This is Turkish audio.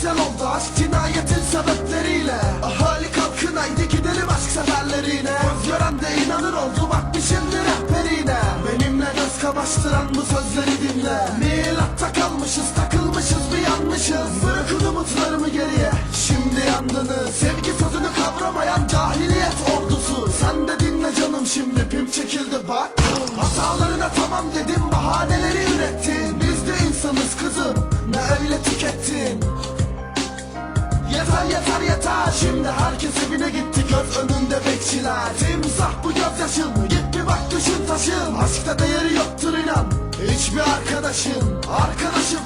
isyan oldu aşk cinayetin sebepleriyle. Ahali kalkın haydi gidelim aşk seferlerine. Gören de inanır oldu bak bir şimdi rehberine. Benimle göz kamaştıran bu sözleri dinle. Milatta kalmışız takılmışız bir yanmışız. Bırakın umutlarımı geriye şimdi yandınız. Sevgi sözünü kavramayan cahiliyet ordusu. Sen de dinle canım şimdi pim çekildi bak. Hatalarına tamam dedim bahaneleri ürettin Şimdi herkes evine gitti göz önünde bekçiler. Timsah bu gözyaşın Git bir bak düşün taşın. Aşkta değeri yoktur inan Hiçbir arkadaşın. Arkadaşım